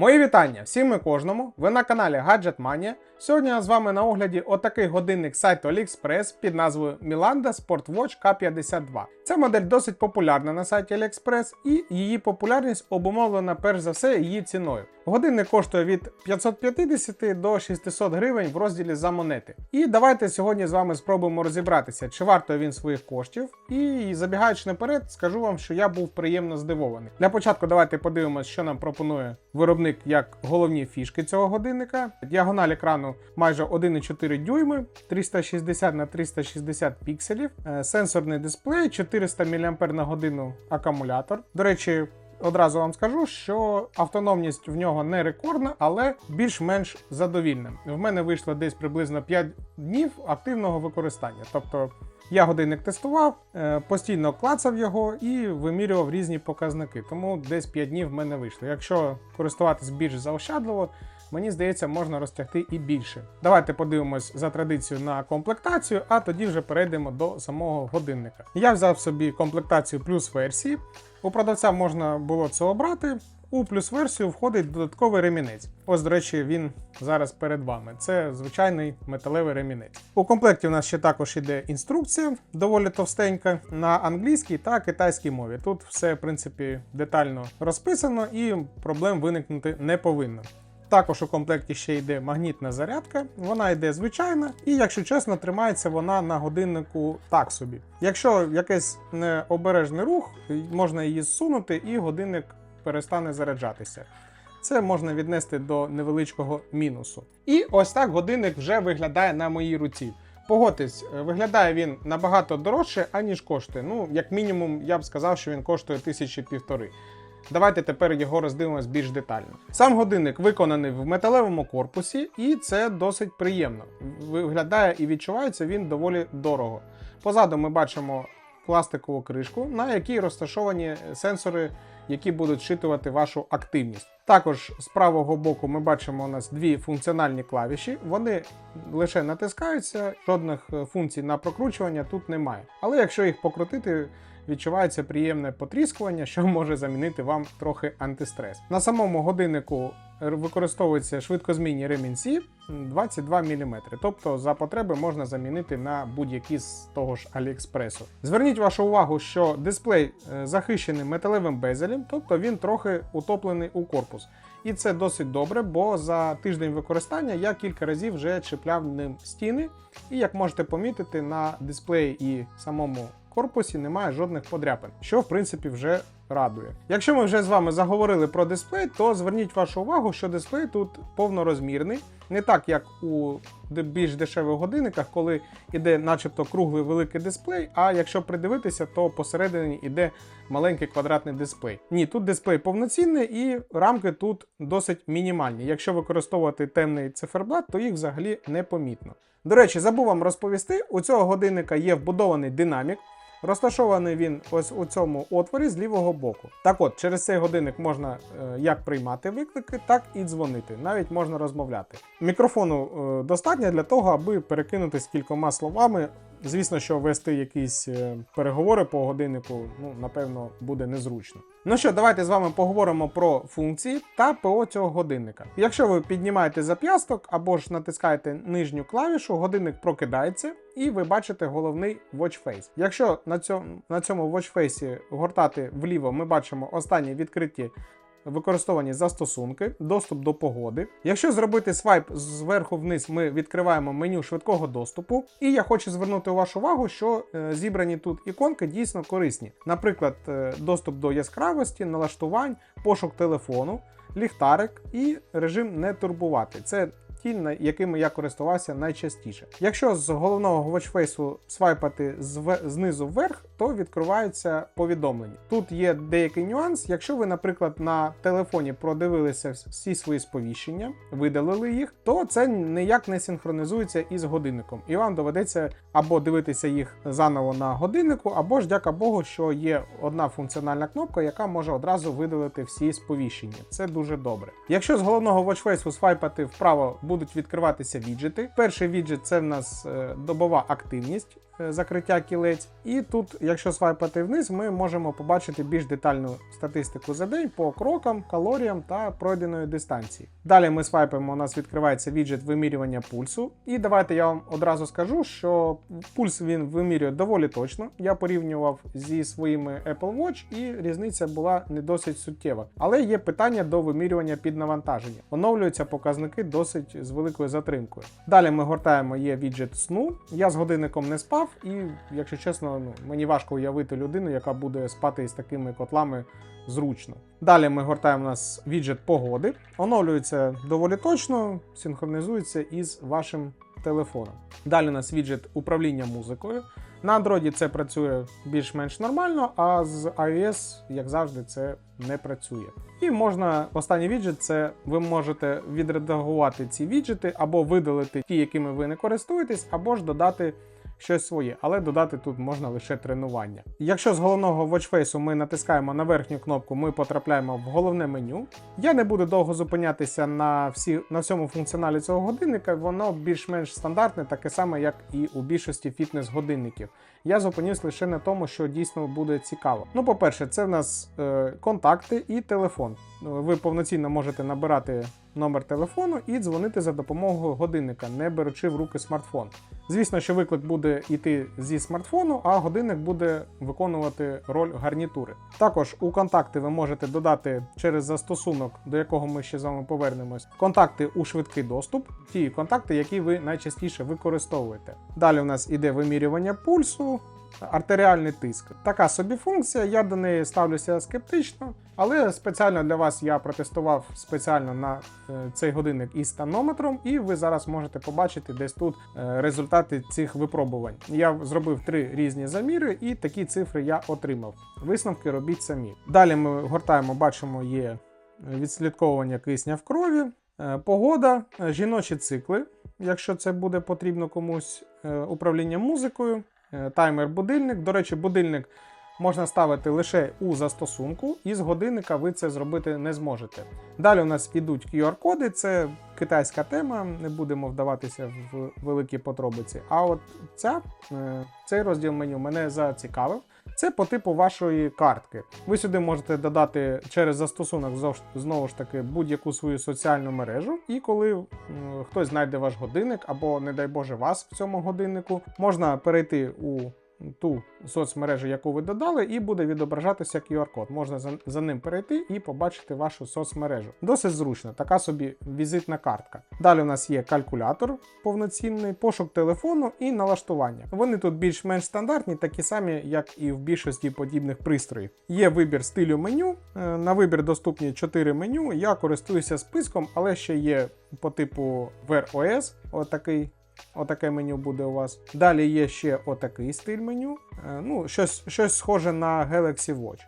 Мої вітання всім і кожному. Ви на каналі Gadget Mania. Сьогодні з вами на огляді отакий годинник сайту AliExpress під назвою Milanda SportWatch K52. Ця модель досить популярна на сайті AliExpress і її популярність обумовлена перш за все її ціною. Годинник коштує від 550 до 600 гривень в розділі за монети. І давайте сьогодні з вами спробуємо розібратися, чи варто він своїх коштів. І забігаючи наперед, скажу вам, що я був приємно здивований. Для початку давайте подивимося, що нам пропонує виробник як головні фішки цього годинника. Діагональ екрану майже 1,4 дюйми, 360 на 360 пікселів, е, сенсорний дисплей, 400 мАч акумулятор. До речі, Одразу вам скажу, що автономність в нього не рекордна, але більш-менш задовільна. В мене вийшло десь приблизно 5 днів активного використання. Тобто я годинник тестував, е, постійно клацав його і вимірював різні показники. Тому десь 5 днів в мене вийшло. Якщо користуватись більш заощадливо, мені здається, можна розтягти і більше. Давайте подивимось за традицією на комплектацію, а тоді вже перейдемо до самого годинника. Я взяв собі комплектацію плюс версії. У продавця можна було це обрати. У плюс версію входить додатковий ремінець. Ось, до речі, він зараз перед вами. Це звичайний металевий ремінець. У комплекті у нас ще також іде інструкція, доволі товстенька, на англійській та китайській мові. Тут все, в принципі, детально розписано і проблем виникнути не повинно. Також у комплекті ще йде магнітна зарядка, вона йде звичайна, і, якщо чесно, тримається вона на годиннику так собі. Якщо якийсь необережний рух, можна її зсунути, і годинник перестане заряджатися. Це можна віднести до невеличкого мінусу. І ось так годинник вже виглядає на моїй руці. Погодьтесь, виглядає він набагато дорожче, аніж коштує. Ну, як мінімум, я б сказав, що він коштує тисячі півтори. Давайте тепер його роздивимось більш детально. Сам годинник виконаний в металевому корпусі, і це досить приємно. Виглядає і відчувається він доволі дорого. Позаду ми бачимо пластикову кришку, на якій розташовані сенсори, які будуть щитувати вашу активність. Також з правого боку ми бачимо у нас дві функціональні клавіші. Вони лише натискаються, жодних функцій на прокручування тут немає. Але якщо їх покрутити, відчувається приємне потріскування, що може замінити вам трохи антистрес. На самому годиннику використовуються швидкозмінні ремінці 22 мм, тобто за потреби можна замінити на будь-які з того ж Аліекспресу. Зверніть вашу увагу, що дисплей е, захищений металевим безелем, тобто він трохи утоплений у корпус. І це досить добре, бо за тиждень використання я кілька разів вже чіпляв ним стіни, і як можете помітити, на дисплеї і самому корпусі немає жодних подряпин, що в принципі вже радує. Якщо ми вже з вами заговорили про дисплей, то зверніть вашу увагу, що дисплей тут повнорозмірний, не так як у більш дешевих годинниках, коли йде начебто круглий великий дисплей. А якщо придивитися, то посередині йде маленький квадратний дисплей. Ні, тут дисплей повноцінний і рамки тут досить мінімальні. Якщо використовувати темний циферблат, то їх взагалі не помітно. До речі, забув вам розповісти: у цього годинника є вбудований динамік. Розташований він ось у цьому отворі з лівого боку. Так от, через цей годинник можна е, як приймати виклики, так і дзвонити. Навіть можна розмовляти. Мікрофону е, достатньо для того, аби перекинутися кількома словами. Звісно, що вести якісь е, переговори по годиннику, ну, напевно, буде незручно. Ну що, давайте з вами поговоримо про функції та ПО цього годинника. Якщо ви піднімаєте зап'ясток або ж натискаєте нижню клавішу, годинник прокидається і ви бачите головний watch face. Якщо на цьому на цьому watch face гортати вліво, ми бачимо останні відкриті використовані застосунки, доступ до погоди. Якщо зробити свайп зверху вниз, ми відкриваємо меню швидкого доступу. І я хочу звернути вашу увагу, що е, зібрані тут іконки дійсно корисні. Наприклад, е, доступ до яскравості, налаштувань, пошук телефону, ліхтарик і режим не турбувати. Це ті, якими я користувався найчастіше. Якщо з головного watchface свайпати знизу вверх, то відкриваються повідомлення. Тут є деякий нюанс. Якщо ви, наприклад, на телефоні продивилися всі свої сповіщення, видалили їх, то це ніяк не синхронізується із годинником, і вам доведеться або дивитися їх заново на годиннику, або ж дяка Богу, що є одна функціональна кнопка, яка може одразу видалити всі сповіщення. Це дуже добре. Якщо з головного watchface свайпати вправо будуть відкриватися віджити. Перший віджит це в нас е, добова активність. Е, закриття кілець. І тут, якщо свайпати вниз, ми можемо побачити більш детальну статистику за день по крокам, калоріям та пройденої дистанції. Далі ми свайпаємо, у нас відкривається віджит вимірювання пульсу. І давайте я вам одразу скажу, що пульс він вимірює доволі точно. Я порівнював зі своїми Apple Watch, і різниця була не досить суттєва. Але є питання до вимірювання під навантаження. Оновлюються показники досить з великою затримкою. Далі ми гортаємо є віджит сну. Я з годинником не спав, і, якщо чесно, ну, мені важко уявити людину, яка буде спати із такими котлами зручно. Далі ми гортаємо у нас віджит погоди. Оновлюється доволі точно, синхронізується із вашим телефоном. Далі у нас віджит управління музикою. На Android це працює більш-менш нормально, а з iOS, як завжди, це не працює. І можна останній віджит це ви можете відредагувати ці віджити або видалити ті, якими ви не користуєтесь, або ж додати щось своє, але додати тут можна лише тренування. Якщо з головного watchface ми натискаємо на верхню кнопку, ми потрапляємо в головне меню. Я не буду довго зупинятися на всі на всьому функціоналі цього годинника. Воно більш-менш стандартне, таке саме, як і у більшості фітнес-годинників. Я зупинюсь лише на тому, що дійсно буде цікаво. Ну, по-перше, це в нас е, контакти і телефон. Ви повноцінно можете набирати номер телефону і дзвонити за допомогою годинника, не беручи в руки смартфон. Звісно, що виклик буде йти зі смартфону, а годинник буде виконувати роль гарнітури. Також у контакти ви можете додати через застосунок, до якого ми ще з вами повернемось, контакти у швидкий доступ, ті контакти, які ви найчастіше використовуєте. Далі у нас іде вимірювання пульсу. Артеріальний тиск. Така собі функція, я до неї ставлюся скептично, але спеціально для вас я протестував спеціально на е, цей годинник із тонометром, і ви зараз можете побачити десь тут е, результати цих випробувань. Я зробив три різні заміри, і такі цифри я отримав. Висновки робіть самі. Далі ми гортаємо, бачимо, є відслідковування кисня в крові, е, погода, жіночі цикли, якщо це буде потрібно комусь, управління музикою. Таймер-будильник. До речі, будильник можна ставити лише у застосунку, і з годинника ви це зробити не зможете. Далі у нас ідуть QR-коди, це китайська тема, не будемо вдаватися в великі подробиці. А от ця, цей розділ меню мене зацікавив. Це по типу вашої картки. Ви сюди можете додати через застосунок знову ж таки будь-яку свою соціальну мережу, і коли хтось знайде ваш годинник або, не дай Боже, вас в цьому годиннику, можна перейти у ту соцмережу, яку ви додали, і буде відображатися QR-код. Можна за, ним перейти і побачити вашу соцмережу. Досить зручно, така собі візитна картка. Далі у нас є калькулятор повноцінний, пошук телефону і налаштування. Вони тут більш-менш стандартні, такі самі, як і в більшості подібних пристроїв. Є вибір стилю меню. Е, на вибір доступні 4 меню. Я користуюся списком, але ще є по типу Wear OS, отакий Отаке меню буде у вас. Далі є ще отакий стиль меню. Е, ну, Щось щось схоже на Galaxy Watch.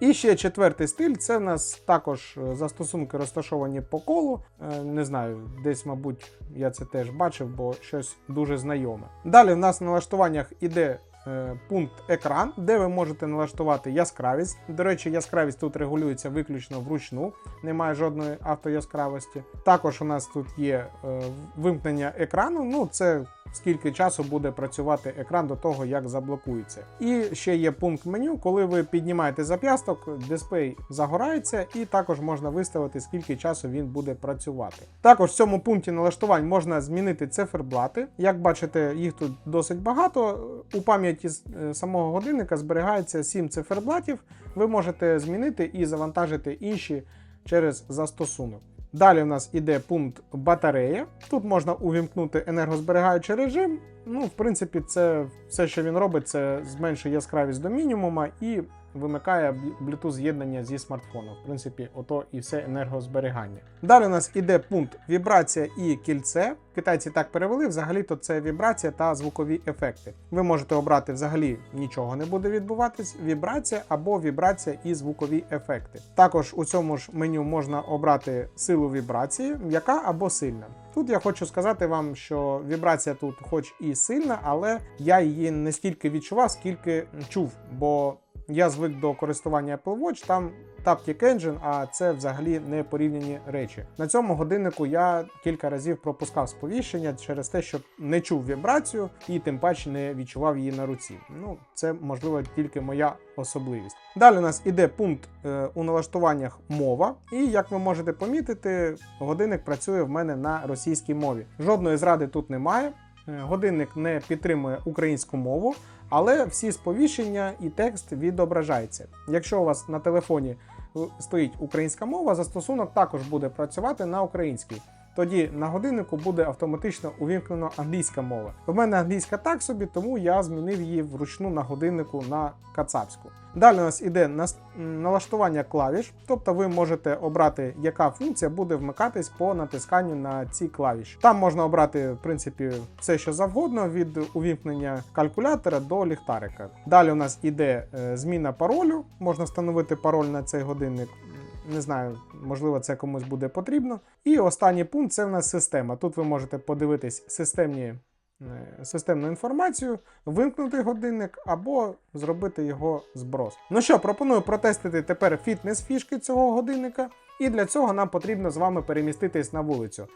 І ще четвертий стиль це в нас також е, застосунки розташовані по колу. Е, не знаю, десь, мабуть, я це теж бачив, бо щось дуже знайоме. Далі в нас на налаштуваннях іде пункт екран, де ви можете налаштувати яскравість. До речі, яскравість тут регулюється виключно вручну, немає жодної автояскравості. Також у нас тут є е, вимкнення екрану. Ну, це скільки часу буде працювати екран до того, як заблокується. І ще є пункт меню, коли ви піднімаєте зап'ясток, дисплей загорається, і також можна виставити, скільки часу він буде працювати. Також в цьому пункті налаштувань можна змінити циферблати. Як бачите, їх тут досить багато. У пам'яті е, самого годинника зберігається 7 циферблатів. Ви можете змінити і завантажити інші через застосунок. Далі в нас іде пункт батарея. Тут можна увімкнути енергозберігаючий режим. Ну, в принципі, це все, що він робить, це зменшує яскравість до мінімума і вимикає Bluetooth з'єднання зі смартфоном. В принципі, ото і все енергозберігання. Далі у нас іде пункт вібрація і кільце. Китайці так перевели. Взагалі-то це вібрація та звукові ефекти. Ви можете обрати взагалі нічого не буде відбуватись, вібрація або вібрація і звукові ефекти. Також у цьому ж меню можна обрати силу вібрації, м'яка або сильна. Тут я хочу сказати вам, що вібрація тут, хоч і сильна, але я її не стільки відчував, скільки чув. Бо я звик до користування Apple Watch, там Taptic Engine, а це взагалі не порівняні речі. На цьому годиннику я кілька разів пропускав сповіщення через те, що не чув вібрацію і тим паче не відчував її на руці. Ну, це можливо тільки моя особливість. Далі у нас іде пункт е, у налаштуваннях мова, і як ви можете помітити, годинник працює в мене на російській мові. Жодної зради тут немає. Е, Годинник не підтримує українську мову, але всі сповіщення і текст відображається. Якщо у вас на телефоні е, стоїть українська мова, застосунок також буде працювати на українській. Тоді на годиннику буде автоматично увімкнено англійська мова. У мене англійська так собі, тому я змінив її вручну на годиннику на кацапську. Далі у нас іде налаштування клавіш, тобто ви можете обрати, яка функція буде вмикатись по натисканню на ці клавіші. Там можна обрати, в принципі, все, що завгодно, від увімкнення калькулятора до ліхтарика. Далі у нас іде е, зміна паролю, можна встановити пароль на цей годинник. Не знаю, можливо, це комусь буде потрібно. І останній пункт це в нас система. Тут ви можете подивитись системні, е, системну інформацію, вимкнути годинник або зробити його зброс. Ну що, пропоную протестити тепер фітнес-фішки цього годинника. І для цього нам потрібно з вами переміститись на вулицю.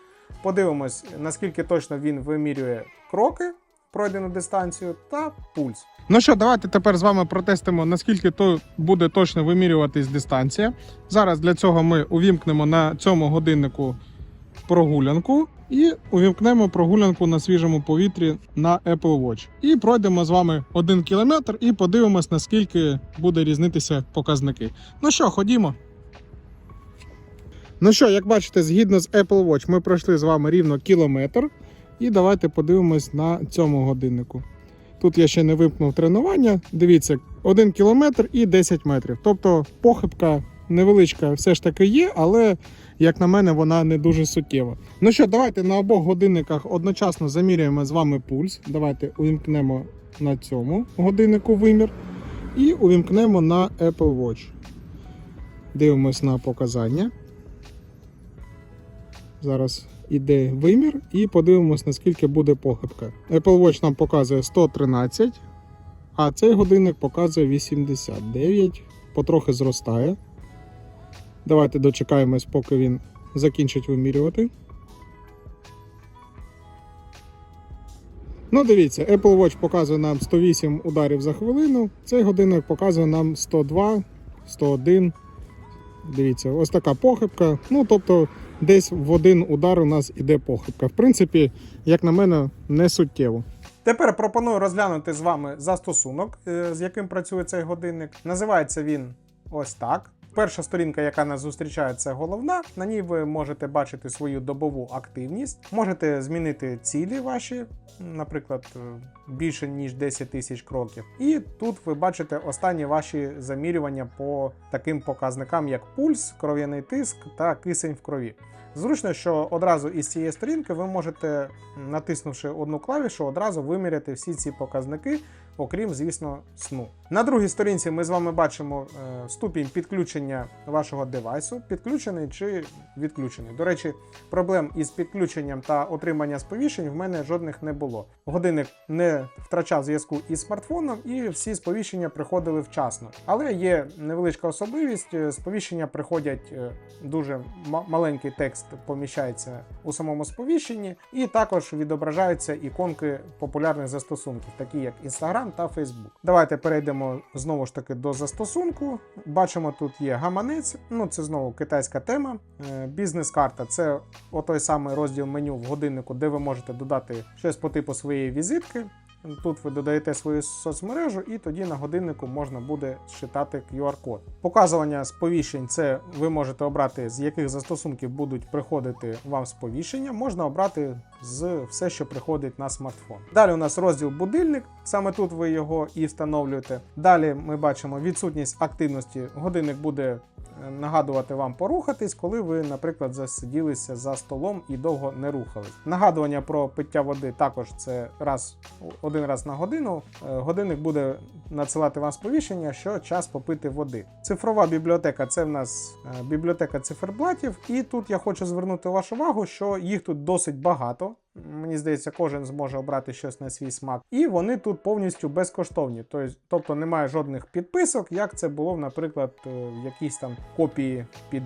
Подивимось, наскільки точно він вимірює кроки, пройдену дистанцію та пульс. Ну що, давайте тепер з вами протестимо, наскільки то буде точно вимірюватись дистанція. Зараз для цього ми увімкнемо на цьому годиннику прогулянку і увімкнемо прогулянку на свіжому повітрі на Apple Watch. І пройдемо з вами один кілометр і подивимось, наскільки буде різнитися показники. Ну що, ходімо. Ну що, як бачите, згідно з Apple Watch, ми пройшли з вами рівно кілометр. І давайте подивимось на цьому годиннику. Тут я ще не вимкнув тренування. Дивіться, 1 кілометр і 10 метрів. Тобто похибка невеличка все ж таки є, але, як на мене, вона не дуже суттєва. Ну що, давайте на обох годинниках одночасно заміряємо з вами пульс. Давайте увімкнемо на цьому годиннику вимір і увімкнемо на Apple Watch. Дивимось на показання. Зараз іде вимір і подивимось, наскільки буде похибка. Apple Watch нам показує 113, а цей годинник показує 89, потрохи зростає. Давайте дочекаємось, поки він закінчить вимірювати. Ну, дивіться, Apple Watch показує нам 108 ударів за хвилину. Цей годинник показує нам 102, 101. Дивіться, ось така похибка. Ну, тобто, десь в один удар у нас іде похибка. В принципі, як на мене, не суттєво. Тепер пропоную розглянути з вами застосунок, е, з яким працює цей годинник. Називається він ось так. Перша сторінка, яка нас зустрічає, це головна. На ній ви можете бачити свою добову активність, можете змінити цілі ваші, наприклад, е, більше ніж 10 тисяч кроків. І тут ви бачите останні ваші замірювання по таким показникам, як пульс, кров'яний тиск та кисень в крові. Зручно, що одразу із цієї сторінки ви можете, натиснувши одну клавішу, одразу виміряти всі ці показники, окрім, звісно, сну. На другій сторінці ми з вами бачимо е, ступінь підключення вашого девайсу, підключений чи відключений. До речі, проблем із підключенням та отриманням сповіщень в мене жодних не було. Годинник не втрачав зв'язку із смартфоном, і всі сповіщення приходили вчасно. Але є невеличка особливість: е, сповіщення приходять е, дуже ма- маленький текст поміщається у самому сповіщенні, і також відображаються іконки популярних застосунків, такі як Instagram та Facebook. Давайте перейдемо знову ж таки до застосунку. Бачимо, тут є гаманець, ну це знову китайська тема. Е, Бізнес-карта це отой самий розділ меню в годиннику, де ви можете додати щось по типу своєї візитки. Тут ви додаєте свою соцмережу, і тоді на годиннику можна буде считати QR-код. Показування сповіщень це ви можете обрати, з яких застосунків будуть приходити вам сповіщення. Можна обрати з все, що приходить на смартфон. Далі у нас розділ будильник. Саме тут ви його і встановлюєте. Далі ми бачимо відсутність активності. Годинник буде е, нагадувати вам порухатись, коли ви, наприклад, засиділися за столом і довго не рухались. Нагадування про пиття води також це раз один раз на годину. Е, Годинник буде надсилати вам сповіщення, що час попити води. Цифрова бібліотека це в нас е, бібліотека циферблатів, і тут я хочу звернути вашу увагу, що їх тут досить багато. Мені здається, кожен зможе обрати щось на свій смак. І вони тут повністю безкоштовні. Тобто, немає жодних підписок, як це було, наприклад, е, в якійсь там копії під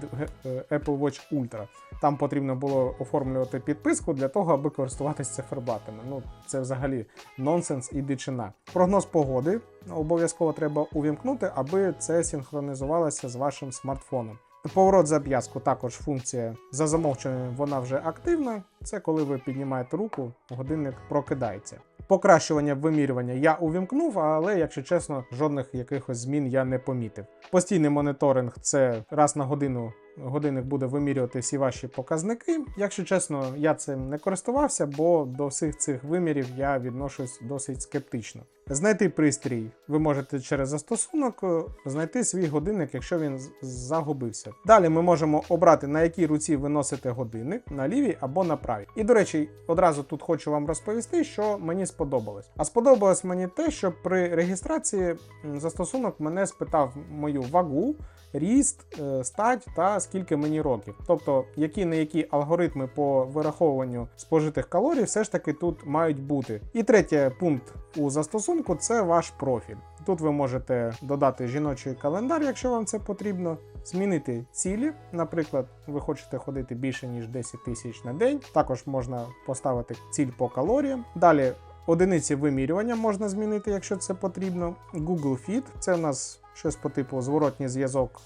е, Apple Watch Ultra. Там потрібно було оформлювати підписку для того, аби користуватися циферблатами. Ну, це взагалі нонсенс і дичина. Прогноз погоди обов'язково треба увімкнути, аби це синхронізувалося з вашим смартфоном. Поворот за п'язку також функція за замовчуванням, вона вже активна. Це коли ви піднімаєте руку, годинник прокидається. Покращування вимірювання я увімкнув, але, якщо чесно, жодних якихось змін я не помітив. Постійний моніторинг це раз на годину годинник буде вимірювати всі ваші показники. Якщо чесно, я цим не користувався, бо до всіх цих вимірів я відношусь досить скептично. Знайти пристрій ви можете через застосунок, е, знайти свій годинник, якщо він загубився. Далі ми можемо обрати на якій руці ви носите годинник, на лівій або на правій. І до речі, одразу тут хочу вам розповісти, що мені сподобалось. А сподобалось мені те, що при реєстрації застосунок мене спитав мою вагу, ріст, е, стать та скільки мені років. Тобто, які не які алгоритми по вираховуванню спожитих калорій все ж таки тут мають бути. І третій пункт у застосунку це ваш профіль. Тут ви можете додати жіночий календар, якщо вам це потрібно, змінити цілі. Наприклад, ви хочете ходити більше ніж 10 тисяч на день. Також можна поставити ціль по калоріям. Далі одиниці вимірювання можна змінити, якщо це потрібно. Google Fit – це у нас щось по типу зворотній зв'язок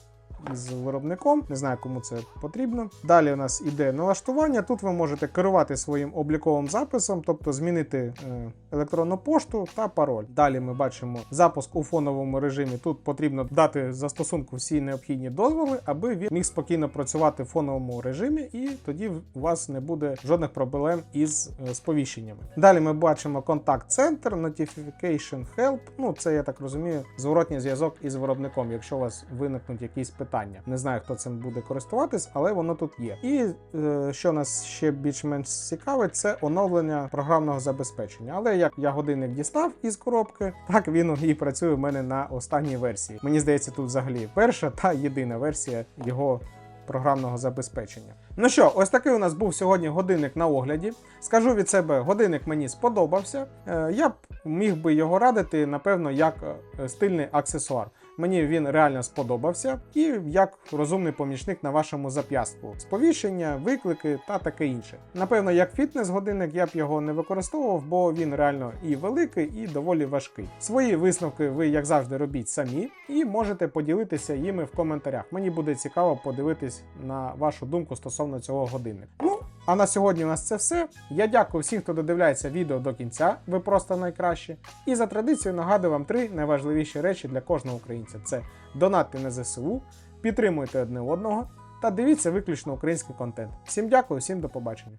із виробником. Не знаю, кому це потрібно. Далі у нас іде налаштування. Тут ви можете керувати своїм обліковим записом, тобто змінити е, електронну пошту та пароль. Далі ми бачимо запуск у фоновому режимі. Тут потрібно дати застосунку всі необхідні дозволи, аби він міг спокійно працювати в фоновому режимі, і тоді у вас не буде жодних проблем із е, сповіщеннями. Далі ми бачимо контакт-центр, Notification Help. Ну, це я так розумію, зворотній зв'язок із виробником, якщо у вас виникнуть якісь питання. Не знаю, хто цим буде користуватись, але воно тут є. І е, що нас ще більш-менш цікавить, це оновлення програмного забезпечення. Але як я годинник дістав із коробки, так він і працює в мене на останній версії. Мені здається, тут взагалі перша та єдина версія його програмного забезпечення. Ну що, ось такий у нас був сьогодні годинник на огляді. Скажу від себе, годинник мені сподобався. Е, Я б міг би його радити, напевно, як е, стильний аксесуар. Мені він реально сподобався, і як розумний помічник на вашому зап'ястку. Сповіщення, виклики та таке інше. Напевно, як фітнес-годинник я б його не використовував, бо він реально і великий, і доволі важкий. Свої висновки ви, як завжди, робіть самі, і можете поділитися їми в коментарях. Мені буде цікаво подивитись на вашу думку стосовно цього годинника. Ну, а на сьогодні у нас це все. Я дякую всім, хто додивляється відео до кінця. Ви просто найкращі. І за традицією нагадую вам три найважливіші речі для кожного українця: це донати на ЗСУ, підтримуйте одне одного та дивіться виключно український контент. Всім дякую, всім до побачення.